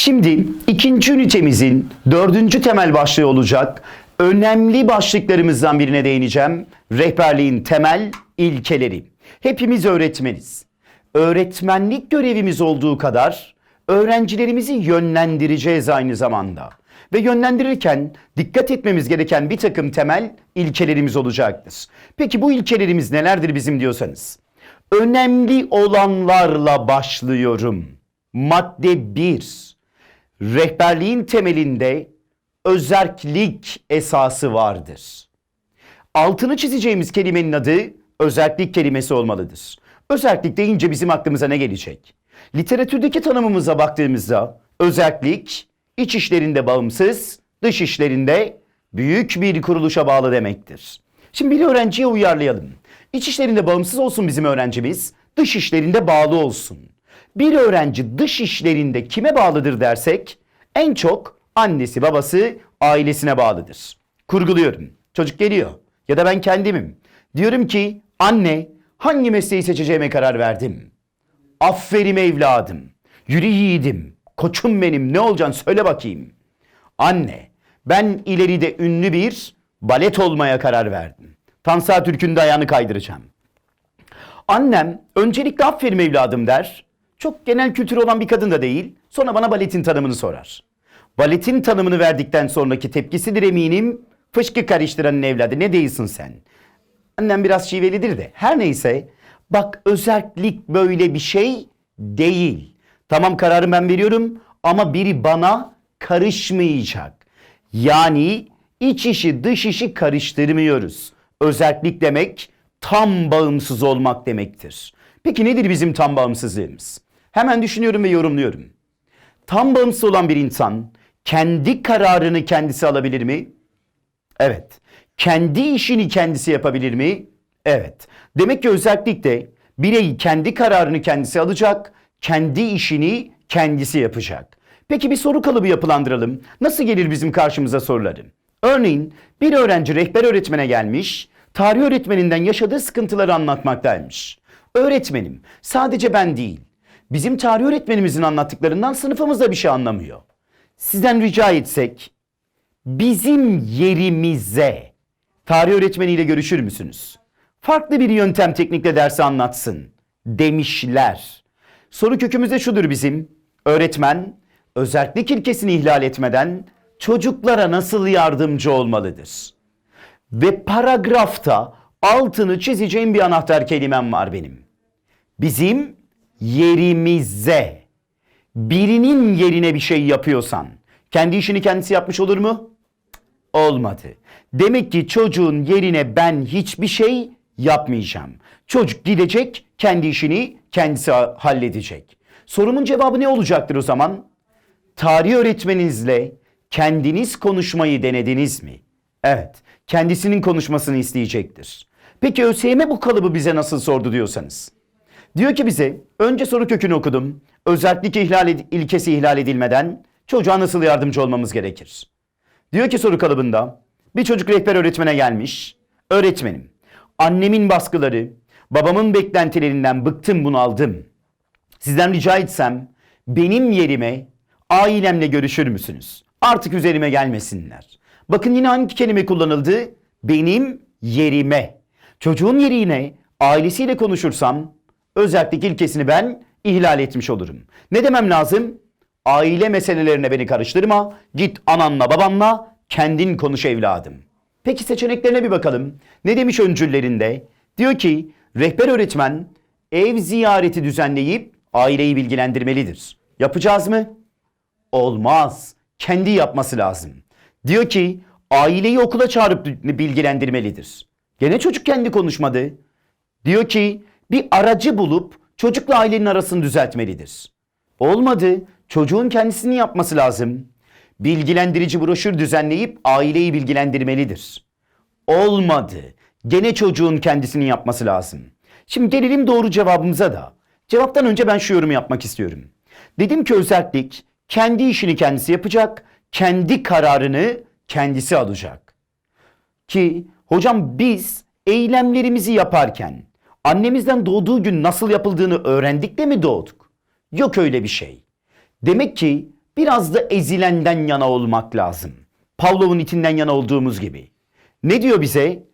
Şimdi ikinci ünitemizin dördüncü temel başlığı olacak. Önemli başlıklarımızdan birine değineceğim. Rehberliğin temel ilkeleri. Hepimiz öğretmeniz. Öğretmenlik görevimiz olduğu kadar öğrencilerimizi yönlendireceğiz aynı zamanda. Ve yönlendirirken dikkat etmemiz gereken bir takım temel ilkelerimiz olacaktır. Peki bu ilkelerimiz nelerdir bizim diyorsanız? Önemli olanlarla başlıyorum. Madde 1. Rehberliğin temelinde özerklik esası vardır. Altını çizeceğimiz kelimenin adı özerklik kelimesi olmalıdır. Özerklik deyince bizim aklımıza ne gelecek? Literatürdeki tanımımıza baktığımızda özerklik iç işlerinde bağımsız, dış işlerinde büyük bir kuruluşa bağlı demektir. Şimdi bir öğrenciye uyarlayalım. İç işlerinde bağımsız olsun bizim öğrencimiz, dış işlerinde bağlı olsun. Bir öğrenci dış işlerinde kime bağlıdır dersek en çok annesi babası ailesine bağlıdır. Kurguluyorum. Çocuk geliyor ya da ben kendimim. Diyorum ki anne hangi mesleği seçeceğime karar verdim. Aferin evladım. Yürü yiğidim. Koçum benim ne olacaksın söyle bakayım. Anne ben ileride ünlü bir balet olmaya karar verdim. Tansa Türk'ün de ayağını kaydıracağım. Annem öncelikle aferin evladım der. Çok genel kültürü olan bir kadın da değil. Sonra bana baletin tanımını sorar. Baletin tanımını verdikten sonraki tepkisidir eminim. Fışkı karıştıranın evladı ne değilsin sen? Annem biraz şivelidir de. Her neyse bak özellik böyle bir şey değil. Tamam kararı ben veriyorum ama biri bana karışmayacak. Yani iç işi dış işi karıştırmıyoruz. Özellik demek tam bağımsız olmak demektir. Peki nedir bizim tam bağımsızlığımız? Hemen düşünüyorum ve yorumluyorum. Tam bağımsız olan bir insan kendi kararını kendisi alabilir mi? Evet. Kendi işini kendisi yapabilir mi? Evet. Demek ki özellikle birey kendi kararını kendisi alacak, kendi işini kendisi yapacak. Peki bir soru kalıbı yapılandıralım. Nasıl gelir bizim karşımıza soruları? Örneğin bir öğrenci rehber öğretmene gelmiş, tarih öğretmeninden yaşadığı sıkıntıları anlatmaktaymış. Öğretmenim, sadece ben değil, bizim tarih öğretmenimizin anlattıklarından sınıfımız da bir şey anlamıyor. Sizden rica etsek, bizim yerimize tarih öğretmeniyle görüşür müsünüz? Farklı bir yöntem teknikle dersi anlatsın demişler. Soru kökümüzde şudur bizim. Öğretmen özellik ilkesini ihlal etmeden çocuklara nasıl yardımcı olmalıdır? Ve paragrafta altını çizeceğim bir anahtar kelimem var benim. Bizim yerimize birinin yerine bir şey yapıyorsan kendi işini kendisi yapmış olur mu? Olmadı. Demek ki çocuğun yerine ben hiçbir şey yapmayacağım. Çocuk gidecek, kendi işini kendisi ha- halledecek. Sorumun cevabı ne olacaktır o zaman? Tarih öğretmeninizle kendiniz konuşmayı denediniz mi? Evet, kendisinin konuşmasını isteyecektir. Peki ÖSYM bu kalıbı bize nasıl sordu diyorsanız? Diyor ki bize önce soru kökünü okudum. Özellik ihlal ilkesi ihlal edilmeden çocuğa nasıl yardımcı olmamız gerekir? Diyor ki soru kalıbında bir çocuk rehber öğretmene gelmiş. Öğretmenim, annemin baskıları, babamın beklentilerinden bıktım bunaldım. Sizden rica etsem benim yerime ailemle görüşür müsünüz? Artık üzerime gelmesinler. Bakın yine hangi kelime kullanıldı? Benim yerime. Çocuğun yerine ailesiyle konuşursam özellik ilkesini ben ihlal etmiş olurum. Ne demem lazım? Aile meselelerine beni karıştırma. Git ananla babanla kendin konuş evladım. Peki seçeneklerine bir bakalım. Ne demiş öncüllerinde? Diyor ki rehber öğretmen ev ziyareti düzenleyip aileyi bilgilendirmelidir. Yapacağız mı? Olmaz. Kendi yapması lazım. Diyor ki aileyi okula çağırıp bilgilendirmelidir. Gene çocuk kendi konuşmadı. Diyor ki bir aracı bulup çocukla ailenin arasını düzeltmelidir. Olmadı. Çocuğun kendisini yapması lazım. Bilgilendirici broşür düzenleyip aileyi bilgilendirmelidir. Olmadı. Gene çocuğun kendisini yapması lazım. Şimdi gelelim doğru cevabımıza da. Cevaptan önce ben şu yorumu yapmak istiyorum. Dedim ki özellik kendi işini kendisi yapacak, kendi kararını kendisi alacak. Ki hocam biz eylemlerimizi yaparken annemizden doğduğu gün nasıl yapıldığını öğrendik de mi doğduk? Yok öyle bir şey. Demek ki biraz da ezilenden yana olmak lazım. Pavlov'un itinden yana olduğumuz gibi. Ne diyor bize?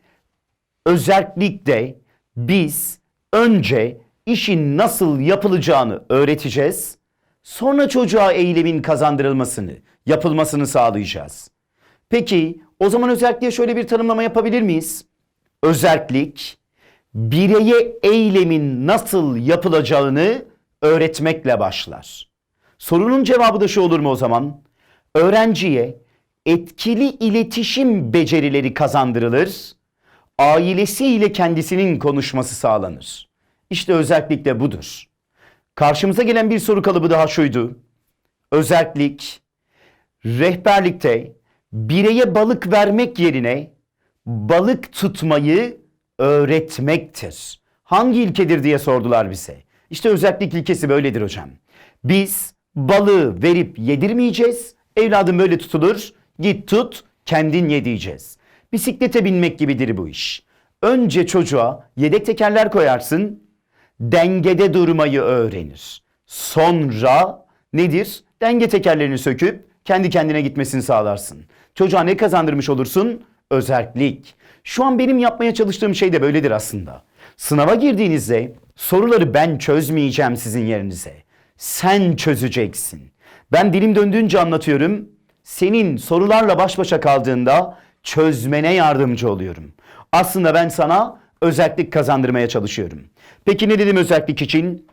Özellikle biz önce işin nasıl yapılacağını öğreteceğiz. Sonra çocuğa eylemin kazandırılmasını, yapılmasını sağlayacağız. Peki o zaman özellikle şöyle bir tanımlama yapabilir miyiz? Özellik bireye eylemin nasıl yapılacağını öğretmekle başlar. Sorunun cevabı da şu olur mu o zaman? Öğrenciye etkili iletişim becerileri kazandırılır, ailesiyle kendisinin konuşması sağlanır. İşte özellikle budur. Karşımıza gelen bir soru kalıbı daha şuydu. Özellik, rehberlikte bireye balık vermek yerine balık tutmayı öğretmektir. Hangi ilkedir diye sordular bize. İşte özellik ilkesi böyledir hocam. Biz balığı verip yedirmeyeceğiz. Evladım böyle tutulur. Git tut, kendin ye. Bisiklete binmek gibidir bu iş. Önce çocuğa yedek tekerler koyarsın, dengede durmayı öğrenir. Sonra nedir? Denge tekerlerini söküp kendi kendine gitmesini sağlarsın. Çocuğa ne kazandırmış olursun? Özellik. Şu an benim yapmaya çalıştığım şey de böyledir aslında. Sınava girdiğinizde soruları ben çözmeyeceğim sizin yerinize. Sen çözeceksin. Ben dilim döndüğünce anlatıyorum. Senin sorularla baş başa kaldığında çözmene yardımcı oluyorum. Aslında ben sana özellik kazandırmaya çalışıyorum. Peki ne dedim özellik için?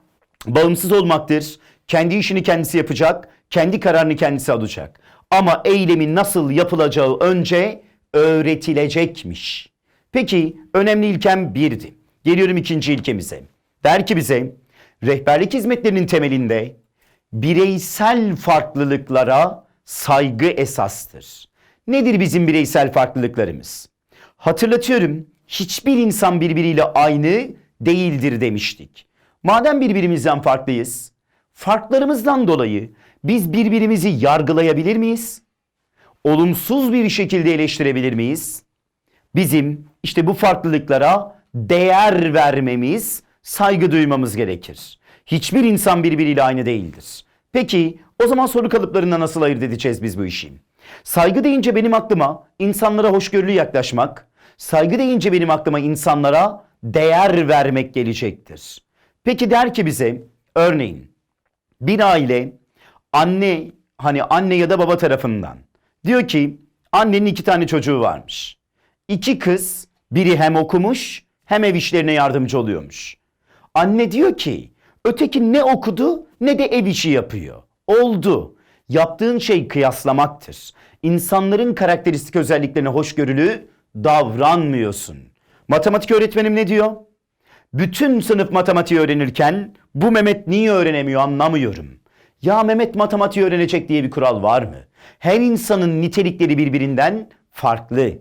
Bağımsız olmaktır. Kendi işini kendisi yapacak, kendi kararını kendisi alacak. Ama eylemin nasıl yapılacağı önce öğretilecekmiş. Peki önemli ilkem birdi. Geliyorum ikinci ilkemize. Der ki bize rehberlik hizmetlerinin temelinde bireysel farklılıklara saygı esastır. Nedir bizim bireysel farklılıklarımız? Hatırlatıyorum hiçbir insan birbiriyle aynı değildir demiştik. Madem birbirimizden farklıyız, farklarımızdan dolayı biz birbirimizi yargılayabilir miyiz? Olumsuz bir şekilde eleştirebilir miyiz? Bizim işte bu farklılıklara değer vermemiz, saygı duymamız gerekir. Hiçbir insan birbiriyle aynı değildir. Peki o zaman soru kalıplarından nasıl ayırt edeceğiz biz bu işi? Saygı deyince benim aklıma insanlara hoşgörülü yaklaşmak, saygı deyince benim aklıma insanlara değer vermek gelecektir. Peki der ki bize örneğin bir aile anne hani anne ya da baba tarafından diyor ki annenin iki tane çocuğu varmış. İki kız biri hem okumuş hem ev işlerine yardımcı oluyormuş. Anne diyor ki öteki ne okudu ne de ev işi yapıyor. Oldu. Yaptığın şey kıyaslamaktır. İnsanların karakteristik özelliklerine hoşgörülü davranmıyorsun. Matematik öğretmenim ne diyor? Bütün sınıf matematiği öğrenirken bu Mehmet niye öğrenemiyor anlamıyorum. Ya Mehmet matematiği öğrenecek diye bir kural var mı? Her insanın nitelikleri birbirinden farklı.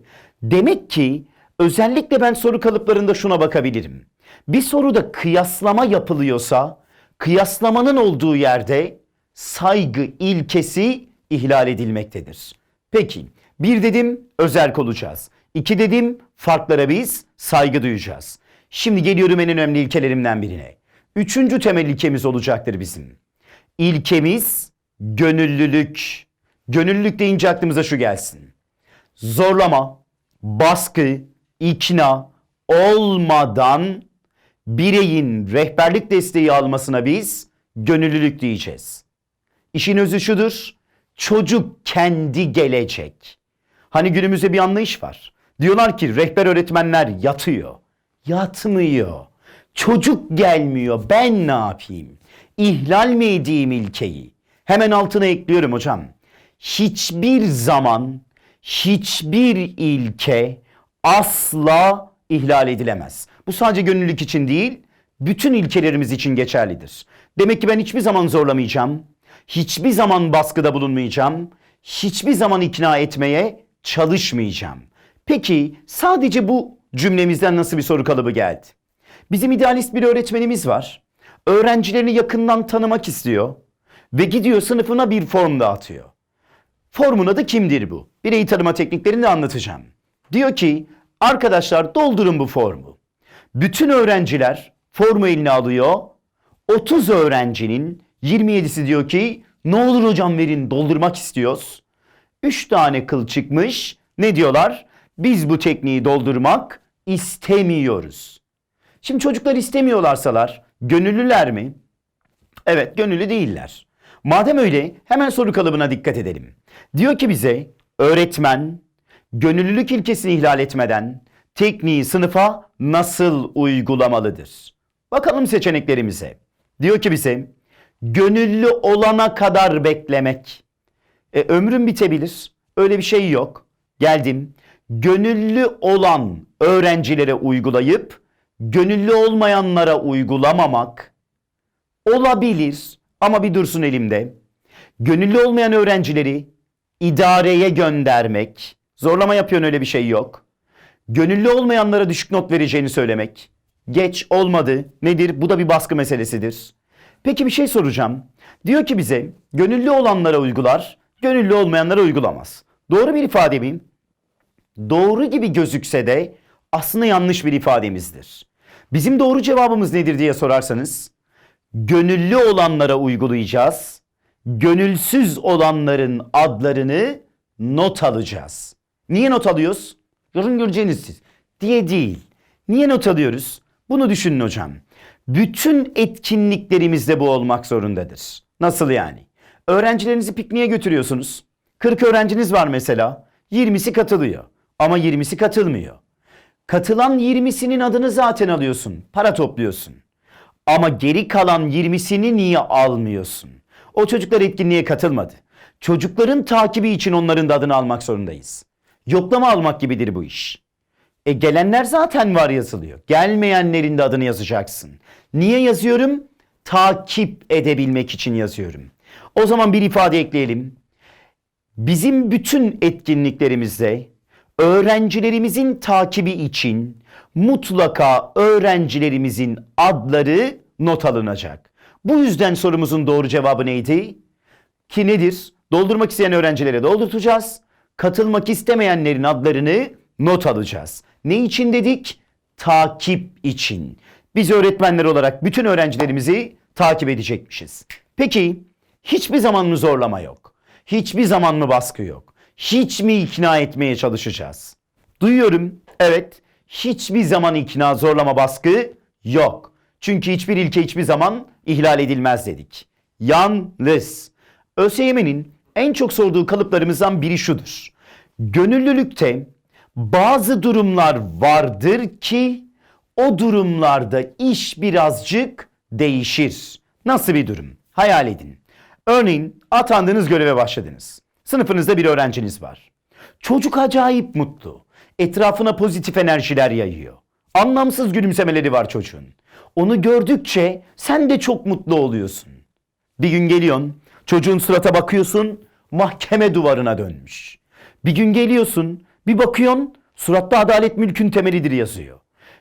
Demek ki özellikle ben soru kalıplarında şuna bakabilirim. Bir soruda kıyaslama yapılıyorsa kıyaslamanın olduğu yerde saygı ilkesi ihlal edilmektedir. Peki bir dedim özerk olacağız. İki dedim farklara biz saygı duyacağız. Şimdi geliyorum en önemli ilkelerimden birine. Üçüncü temel ilkemiz olacaktır bizim. İlkemiz gönüllülük. Gönüllülük deyince aklımıza şu gelsin. Zorlama, baskı, ikna olmadan bireyin rehberlik desteği almasına biz gönüllülük diyeceğiz. İşin özü şudur. Çocuk kendi gelecek. Hani günümüzde bir anlayış var. Diyorlar ki rehber öğretmenler yatıyor. Yatmıyor. Çocuk gelmiyor. Ben ne yapayım? İhlal mi edeyim ilkeyi? Hemen altına ekliyorum hocam. Hiçbir zaman hiçbir ilke asla ihlal edilemez. Bu sadece gönüllülük için değil, bütün ilkelerimiz için geçerlidir. Demek ki ben hiçbir zaman zorlamayacağım. Hiçbir zaman baskıda bulunmayacağım. Hiçbir zaman ikna etmeye çalışmayacağım. Peki sadece bu cümlemizden nasıl bir soru kalıbı geldi? Bizim idealist bir öğretmenimiz var. Öğrencilerini yakından tanımak istiyor ve gidiyor sınıfına bir form dağıtıyor. Formun adı kimdir bu? Bireyi tanıma tekniklerini anlatacağım. Diyor ki arkadaşlar doldurun bu formu. Bütün öğrenciler formu eline alıyor. 30 öğrencinin 27'si diyor ki Ne olur hocam verin doldurmak istiyoruz. Üç tane kıl çıkmış. Ne diyorlar? Biz bu tekniği doldurmak istemiyoruz. Şimdi çocuklar istemiyorlarsalar gönüllüler mi? Evet gönüllü değiller. Madem öyle hemen soru kalıbına dikkat edelim. Diyor ki bize öğretmen gönüllülük ilkesini ihlal etmeden tekniği sınıfa nasıl uygulamalıdır? Bakalım seçeneklerimize. Diyor ki bize gönüllü olana kadar beklemek. E, ömrüm bitebilir. Öyle bir şey yok. Geldim. Gönüllü olan öğrencilere uygulayıp gönüllü olmayanlara uygulamamak olabilir ama bir dursun elimde. Gönüllü olmayan öğrencileri idareye göndermek. Zorlama yapıyorsun öyle bir şey yok. Gönüllü olmayanlara düşük not vereceğini söylemek. Geç olmadı. Nedir? Bu da bir baskı meselesidir. Peki bir şey soracağım. Diyor ki bize gönüllü olanlara uygular, gönüllü olmayanlara uygulamaz. Doğru bir ifade miyim? Doğru gibi gözükse de aslında yanlış bir ifademizdir. Bizim doğru cevabımız nedir diye sorarsanız gönüllü olanlara uygulayacağız. Gönülsüz olanların adlarını not alacağız. Niye not alıyoruz? Yarın göreceğiniz siz. Diye değil. Niye not alıyoruz? Bunu düşünün hocam. Bütün etkinliklerimizde bu olmak zorundadır. Nasıl yani? Öğrencilerinizi pikniğe götürüyorsunuz. 40 öğrenciniz var mesela. 20'si katılıyor ama 20'si katılmıyor. Katılan 20'sinin adını zaten alıyorsun. Para topluyorsun. Ama geri kalan 20'sini niye almıyorsun? O çocuklar etkinliğe katılmadı. Çocukların takibi için onların da adını almak zorundayız. Yoklama almak gibidir bu iş. E gelenler zaten var yazılıyor. Gelmeyenlerin de adını yazacaksın. Niye yazıyorum? Takip edebilmek için yazıyorum. O zaman bir ifade ekleyelim. Bizim bütün etkinliklerimizde öğrencilerimizin takibi için mutlaka öğrencilerimizin adları not alınacak. Bu yüzden sorumuzun doğru cevabı neydi? Ki nedir? Doldurmak isteyen öğrencilere doldurtacağız. Katılmak istemeyenlerin adlarını not alacağız. Ne için dedik? Takip için. Biz öğretmenler olarak bütün öğrencilerimizi takip edecekmişiz. Peki hiçbir zaman mı zorlama yok? Hiçbir zaman mı baskı yok? Hiç mi ikna etmeye çalışacağız? Duyuyorum. Evet. Hiçbir zaman ikna, zorlama, baskı yok. Çünkü hiçbir ilke hiçbir zaman ihlal edilmez dedik. Yalnız ÖSYM'nin en çok sorduğu kalıplarımızdan biri şudur. Gönüllülükte bazı durumlar vardır ki o durumlarda iş birazcık değişir. Nasıl bir durum? Hayal edin. Örneğin atandığınız göreve başladınız. Sınıfınızda bir öğrenciniz var. Çocuk acayip mutlu. Etrafına pozitif enerjiler yayıyor. Anlamsız gülümsemeleri var çocuğun. Onu gördükçe sen de çok mutlu oluyorsun. Bir gün geliyorsun, çocuğun surata bakıyorsun, mahkeme duvarına dönmüş. Bir gün geliyorsun, bir bakıyorsun, suratta adalet mülkün temelidir yazıyor.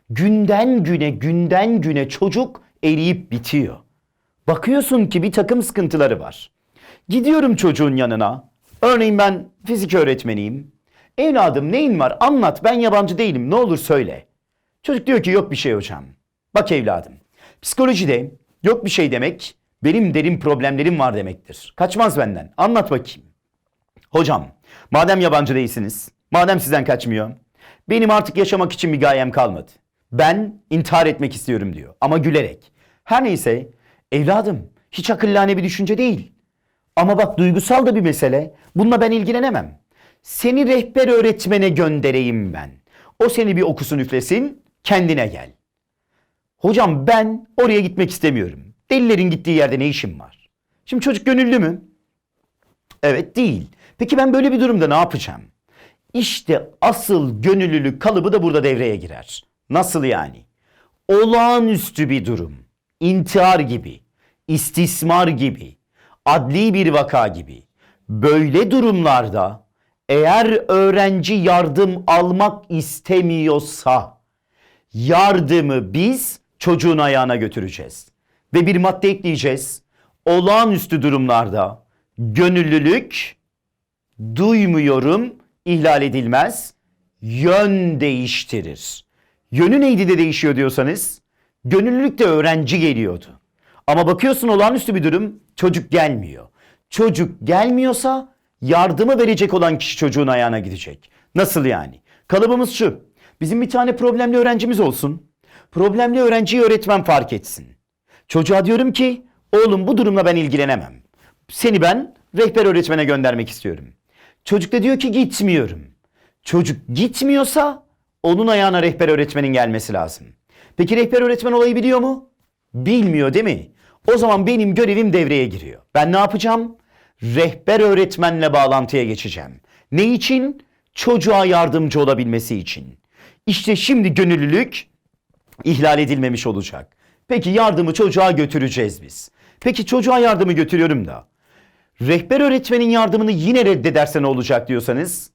Günden güne, günden güne çocuk eriyip bitiyor. Bakıyorsun ki bir takım sıkıntıları var. Gidiyorum çocuğun yanına. Örneğin ben fizik öğretmeniyim. Evladım neyin var anlat ben yabancı değilim ne olur söyle. Çocuk diyor ki yok bir şey hocam. Bak evladım psikolojide yok bir şey demek benim derin problemlerim var demektir. Kaçmaz benden anlat bakayım. Hocam madem yabancı değilsiniz madem sizden kaçmıyor benim artık yaşamak için bir gayem kalmadı. Ben intihar etmek istiyorum diyor ama gülerek. Her neyse evladım hiç akıllane bir düşünce değil. Ama bak duygusal da bir mesele. Bununla ben ilgilenemem. Seni rehber öğretmene göndereyim ben. O seni bir okusun üflesin, kendine gel. Hocam ben oraya gitmek istemiyorum. Delilerin gittiği yerde ne işim var? Şimdi çocuk gönüllü mü? Evet değil. Peki ben böyle bir durumda ne yapacağım? İşte asıl gönüllülük kalıbı da burada devreye girer. Nasıl yani? Olağanüstü bir durum. İntihar gibi, istismar gibi, adli bir vaka gibi. Böyle durumlarda eğer öğrenci yardım almak istemiyorsa yardımı biz çocuğun ayağına götüreceğiz. Ve bir madde ekleyeceğiz. Olağanüstü durumlarda gönüllülük duymuyorum ihlal edilmez. Yön değiştirir. Yönü neydi de değişiyor diyorsanız gönüllülükte öğrenci geliyordu. Ama bakıyorsun olağanüstü bir durum çocuk gelmiyor. Çocuk gelmiyorsa yardımı verecek olan kişi çocuğun ayağına gidecek. Nasıl yani? Kalıbımız şu. Bizim bir tane problemli öğrencimiz olsun. Problemli öğrenciyi öğretmen fark etsin. Çocuğa diyorum ki oğlum bu durumla ben ilgilenemem. Seni ben rehber öğretmene göndermek istiyorum. Çocuk da diyor ki gitmiyorum. Çocuk gitmiyorsa onun ayağına rehber öğretmenin gelmesi lazım. Peki rehber öğretmen olayı biliyor mu? Bilmiyor değil mi? O zaman benim görevim devreye giriyor. Ben ne yapacağım? Rehber öğretmenle bağlantıya geçeceğim. Ne için? Çocuğa yardımcı olabilmesi için. İşte şimdi gönüllülük ihlal edilmemiş olacak. Peki yardımı çocuğa götüreceğiz biz. Peki çocuğa yardımı götürüyorum da. Rehber öğretmenin yardımını yine reddederse ne olacak diyorsanız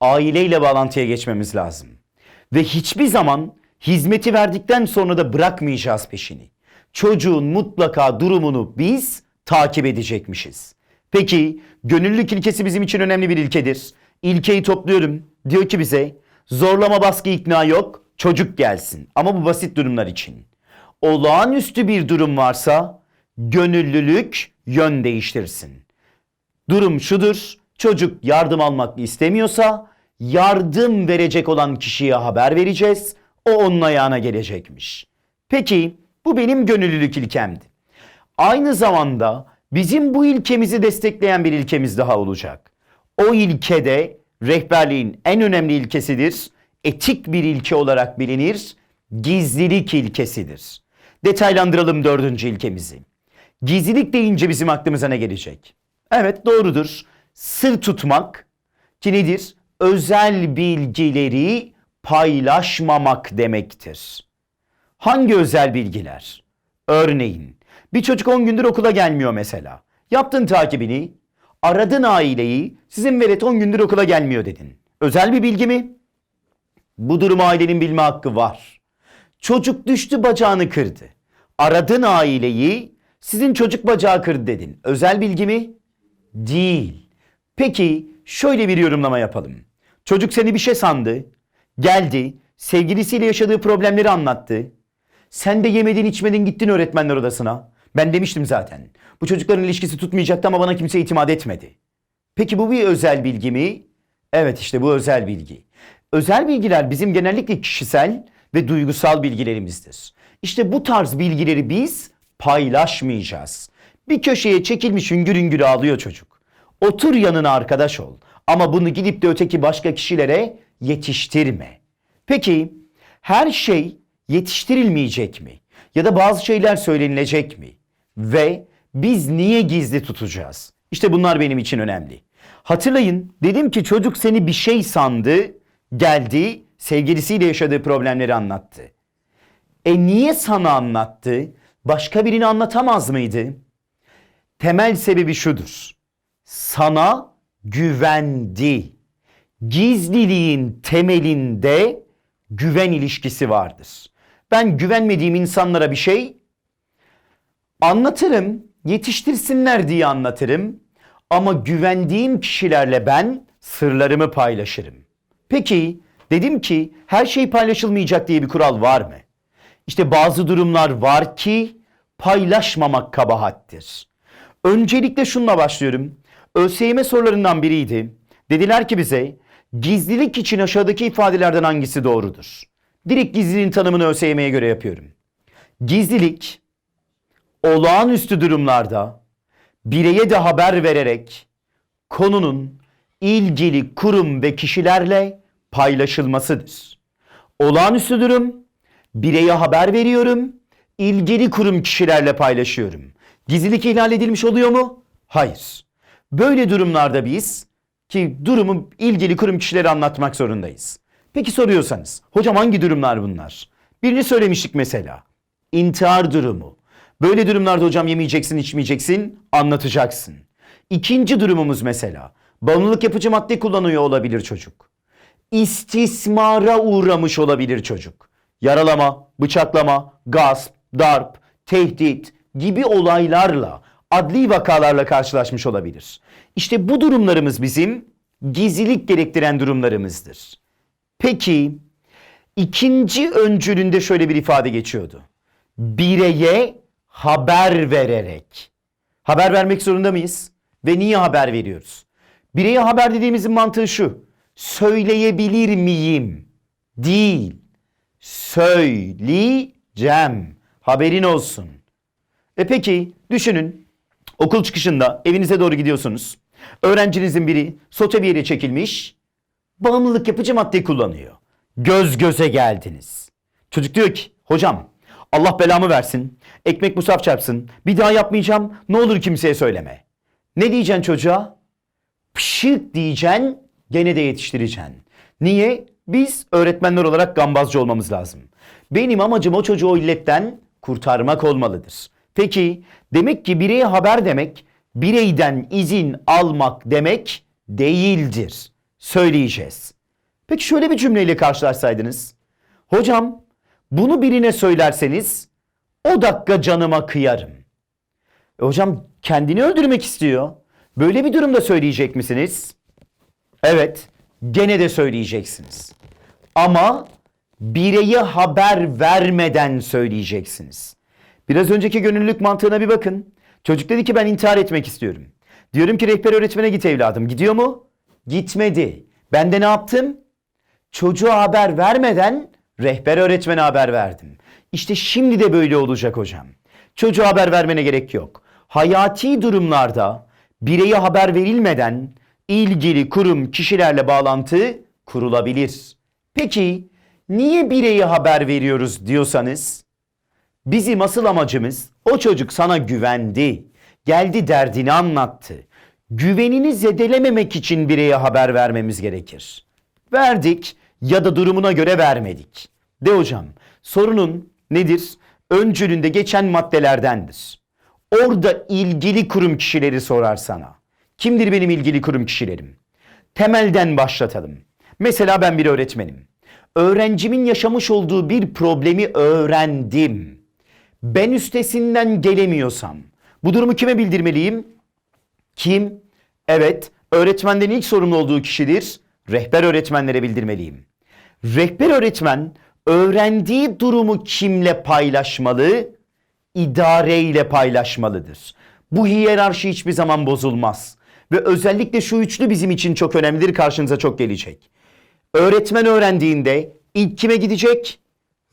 aileyle bağlantıya geçmemiz lazım. Ve hiçbir zaman hizmeti verdikten sonra da bırakmayacağız peşini. Çocuğun mutlaka durumunu biz takip edecekmişiz. Peki gönüllülük ilkesi bizim için önemli bir ilkedir. İlkeyi topluyorum. Diyor ki bize zorlama baskı ikna yok çocuk gelsin. Ama bu basit durumlar için. Olağanüstü bir durum varsa gönüllülük yön değiştirsin. Durum şudur. Çocuk yardım almak istemiyorsa yardım verecek olan kişiye haber vereceğiz. O onun ayağına gelecekmiş. Peki bu benim gönüllülük ilkemdi. Aynı zamanda bizim bu ilkemizi destekleyen bir ilkemiz daha olacak. O ilke de rehberliğin en önemli ilkesidir. Etik bir ilke olarak bilinir. Gizlilik ilkesidir. Detaylandıralım dördüncü ilkemizi. Gizlilik deyince bizim aklımıza ne gelecek? Evet doğrudur. Sır tutmak ki nedir? Özel bilgileri paylaşmamak demektir. Hangi özel bilgiler? Örneğin bir çocuk 10 gündür okula gelmiyor mesela. Yaptın takibini, aradın aileyi, sizin velet 10 gündür okula gelmiyor dedin. Özel bir bilgi mi? Bu durumu ailenin bilme hakkı var. Çocuk düştü bacağını kırdı. Aradın aileyi, sizin çocuk bacağı kırdı dedin. Özel bilgi mi? Değil. Peki şöyle bir yorumlama yapalım. Çocuk seni bir şey sandı, geldi, sevgilisiyle yaşadığı problemleri anlattı. Sen de yemedin içmedin gittin öğretmenler odasına. Ben demiştim zaten. Bu çocukların ilişkisi tutmayacaktı ama bana kimse itimat etmedi. Peki bu bir özel bilgi mi? Evet işte bu özel bilgi. Özel bilgiler bizim genellikle kişisel ve duygusal bilgilerimizdir. İşte bu tarz bilgileri biz paylaşmayacağız. Bir köşeye çekilmiş hüngür hüngür ağlıyor çocuk. Otur yanına arkadaş ol. Ama bunu gidip de öteki başka kişilere yetiştirme. Peki her şey yetiştirilmeyecek mi? Ya da bazı şeyler söylenilecek mi? Ve biz niye gizli tutacağız? İşte bunlar benim için önemli. Hatırlayın dedim ki çocuk seni bir şey sandı, geldi, sevgilisiyle yaşadığı problemleri anlattı. E niye sana anlattı? Başka birini anlatamaz mıydı? Temel sebebi şudur. Sana güvendi. Gizliliğin temelinde güven ilişkisi vardır. Ben güvenmediğim insanlara bir şey anlatırım, yetiştirsinler diye anlatırım. Ama güvendiğim kişilerle ben sırlarımı paylaşırım. Peki dedim ki her şey paylaşılmayacak diye bir kural var mı? İşte bazı durumlar var ki paylaşmamak kabahattir. Öncelikle şununla başlıyorum. ÖSYM sorularından biriydi. Dediler ki bize gizlilik için aşağıdaki ifadelerden hangisi doğrudur? Direkt gizliliğin tanımını ÖSYM'ye göre yapıyorum. Gizlilik olağanüstü durumlarda bireye de haber vererek konunun ilgili kurum ve kişilerle paylaşılmasıdır. Olağanüstü durum bireye haber veriyorum, ilgili kurum kişilerle paylaşıyorum. Gizlilik ihlal edilmiş oluyor mu? Hayır. Böyle durumlarda biz ki durumu ilgili kurum kişileri anlatmak zorundayız. Peki soruyorsanız, hocam hangi durumlar bunlar? Birini söylemiştik mesela. İntihar durumu. Böyle durumlarda hocam yemeyeceksin, içmeyeceksin, anlatacaksın. İkinci durumumuz mesela. Bağımlılık yapıcı madde kullanıyor olabilir çocuk. İstismara uğramış olabilir çocuk. Yaralama, bıçaklama, gasp, darp, tehdit gibi olaylarla, adli vakalarla karşılaşmış olabilir. İşte bu durumlarımız bizim gizlilik gerektiren durumlarımızdır. Peki ikinci öncülünde şöyle bir ifade geçiyordu. Bireye haber vererek. Haber vermek zorunda mıyız? ve niye haber veriyoruz? Bireye haber dediğimizin mantığı şu. Söyleyebilir miyim? Değil. Söyleyeceğim. Haberin olsun. E peki düşünün. Okul çıkışında evinize doğru gidiyorsunuz. Öğrencinizin biri sote bir yere çekilmiş. Bağımlılık yapıcı madde kullanıyor. Göz göze geldiniz. Çocuk diyor ki hocam Allah belamı versin. Ekmek musaf çarpsın. Bir daha yapmayacağım. Ne olur kimseye söyleme. Ne diyeceksin çocuğa? Pşık diyeceksin. Gene de yetiştireceksin. Niye? Biz öğretmenler olarak gambazcı olmamız lazım. Benim amacım o çocuğu o illetten kurtarmak olmalıdır. Peki demek ki bireye haber demek bireyden izin almak demek değildir. Söyleyeceğiz. Peki şöyle bir cümleyle karşılaşsaydınız. Hocam bunu birine söylerseniz o dakika canıma kıyarım. E hocam kendini öldürmek istiyor. Böyle bir durumda söyleyecek misiniz? Evet, gene de söyleyeceksiniz. Ama bireye haber vermeden söyleyeceksiniz. Biraz önceki gönüllülük mantığına bir bakın. Çocuk dedi ki ben intihar etmek istiyorum. Diyorum ki rehber öğretmene git evladım. Gidiyor mu? Gitmedi. Ben de ne yaptım? Çocuğa haber vermeden rehber öğretmene haber verdim. İşte şimdi de böyle olacak hocam. Çocuğa haber vermene gerek yok. Hayati durumlarda bireye haber verilmeden ilgili kurum kişilerle bağlantı kurulabilir. Peki niye bireye haber veriyoruz diyorsanız bizim asıl amacımız o çocuk sana güvendi. Geldi derdini anlattı. Güvenini zedelememek için bireye haber vermemiz gerekir. Verdik ya da durumuna göre vermedik. De hocam sorunun nedir? Öncülünde geçen maddelerdendir. Orada ilgili kurum kişileri sorar sana. Kimdir benim ilgili kurum kişilerim? Temelden başlatalım. Mesela ben bir öğretmenim. Öğrencimin yaşamış olduğu bir problemi öğrendim. Ben üstesinden gelemiyorsam bu durumu kime bildirmeliyim? Kim? Evet, öğretmenden ilk sorumlu olduğu kişidir. Rehber öğretmenlere bildirmeliyim. Rehber öğretmen öğrendiği durumu kimle paylaşmalı? İdareyle paylaşmalıdır. Bu hiyerarşi hiçbir zaman bozulmaz. Ve özellikle şu üçlü bizim için çok önemlidir, karşınıza çok gelecek. Öğretmen öğrendiğinde ilk kime gidecek?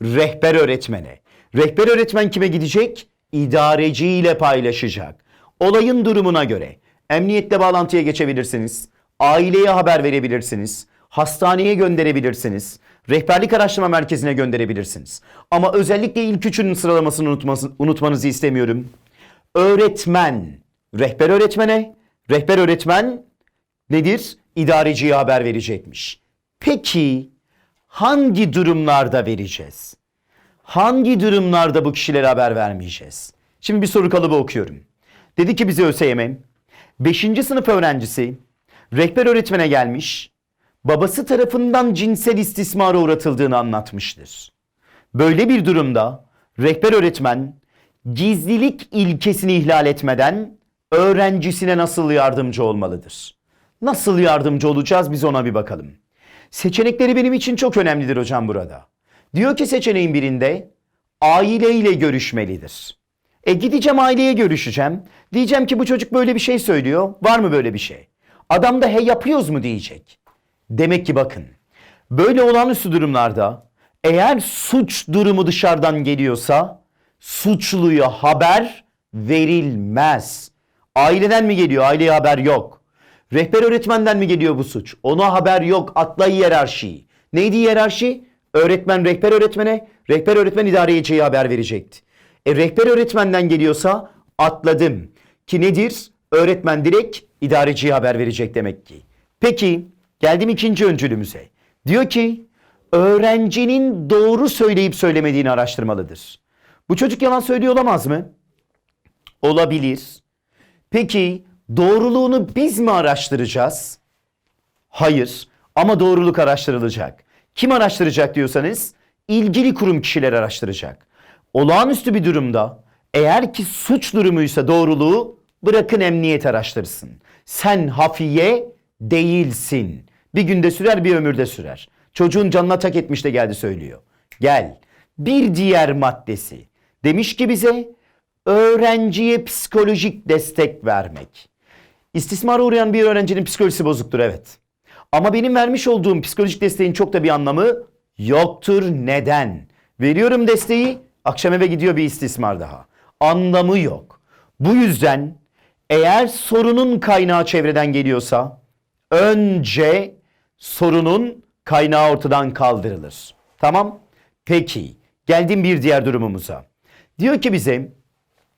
Rehber öğretmene. Rehber öğretmen kime gidecek? İdareciyle paylaşacak. Olayın durumuna göre emniyetle bağlantıya geçebilirsiniz. Aileye haber verebilirsiniz. Hastaneye gönderebilirsiniz. Rehberlik araştırma merkezine gönderebilirsiniz. Ama özellikle ilk üçünün sıralamasını unutması, unutmanızı istemiyorum. Öğretmen, rehber öğretmene, rehber öğretmen nedir? İdareciye haber verecekmiş. Peki hangi durumlarda vereceğiz? Hangi durumlarda bu kişilere haber vermeyeceğiz? Şimdi bir soru kalıbı okuyorum. Dedi ki bize ÖSYM, 5. sınıf öğrencisi rehber öğretmene gelmiş, babası tarafından cinsel istismara uğratıldığını anlatmıştır. Böyle bir durumda rehber öğretmen gizlilik ilkesini ihlal etmeden öğrencisine nasıl yardımcı olmalıdır? Nasıl yardımcı olacağız biz ona bir bakalım. Seçenekleri benim için çok önemlidir hocam burada. Diyor ki seçeneğin birinde aileyle görüşmelidir. E gideceğim aileye görüşeceğim. Diyeceğim ki bu çocuk böyle bir şey söylüyor. Var mı böyle bir şey? Adam da he yapıyoruz mu diyecek. Demek ki bakın böyle olağanüstü durumlarda eğer suç durumu dışarıdan geliyorsa suçluya haber verilmez. Aileden mi geliyor? Aileye haber yok. Rehber öğretmenden mi geliyor bu suç? Ona haber yok. Atla hiyerarşiyi. Neydi hiyerarşi? Öğretmen rehber öğretmene, rehber öğretmen idareciye haber verecekti. E rehber öğretmenden geliyorsa atladım. Ki nedir? Öğretmen direkt idareciye haber verecek demek ki. Peki geldim ikinci öncülümüze. Diyor ki öğrencinin doğru söyleyip söylemediğini araştırmalıdır. Bu çocuk yalan söylüyor olamaz mı? Olabilir. Peki doğruluğunu biz mi araştıracağız? Hayır ama doğruluk araştırılacak. Kim araştıracak diyorsanız ilgili kurum kişiler araştıracak. Olağanüstü bir durumda eğer ki suç durumuysa doğruluğu bırakın emniyet araştırsın. Sen hafiye değilsin. Bir günde sürer bir ömürde sürer. Çocuğun canına tak etmiş de geldi söylüyor. Gel. Bir diğer maddesi. Demiş ki bize öğrenciye psikolojik destek vermek. İstismara uğrayan bir öğrencinin psikolojisi bozuktur evet. Ama benim vermiş olduğum psikolojik desteğin çok da bir anlamı yoktur. Neden? Veriyorum desteği, akşam eve gidiyor bir istismar daha. Anlamı yok. Bu yüzden eğer sorunun kaynağı çevreden geliyorsa önce sorunun kaynağı ortadan kaldırılır. Tamam? Peki. Geldim bir diğer durumumuza. Diyor ki bize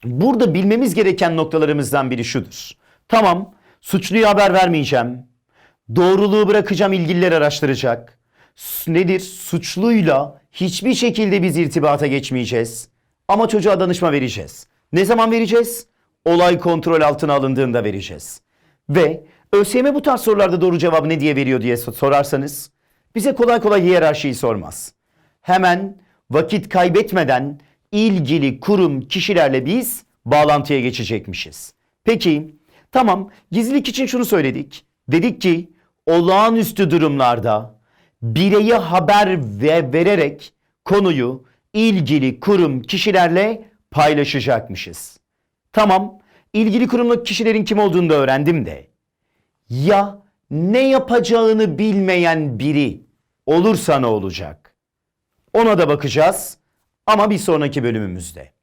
burada bilmemiz gereken noktalarımızdan biri şudur. Tamam, suçluya haber vermeyeceğim. Doğruluğu bırakacağım, ilgililer araştıracak. Nedir? Suçluyla hiçbir şekilde biz irtibata geçmeyeceğiz. Ama çocuğa danışma vereceğiz. Ne zaman vereceğiz? Olay kontrol altına alındığında vereceğiz. Ve ÖSYM bu tarz sorularda doğru cevabı ne diye veriyor diye so- sorarsanız bize kolay kolay hiyerarşiyi sormaz. Hemen vakit kaybetmeden ilgili kurum kişilerle biz bağlantıya geçecekmişiz. Peki tamam gizlilik için şunu söyledik. Dedik ki olağanüstü durumlarda bireye haber ve vererek konuyu ilgili kurum kişilerle paylaşacakmışız. Tamam ilgili kurumlu kişilerin kim olduğunu da öğrendim de ya ne yapacağını bilmeyen biri olursa ne olacak? Ona da bakacağız ama bir sonraki bölümümüzde.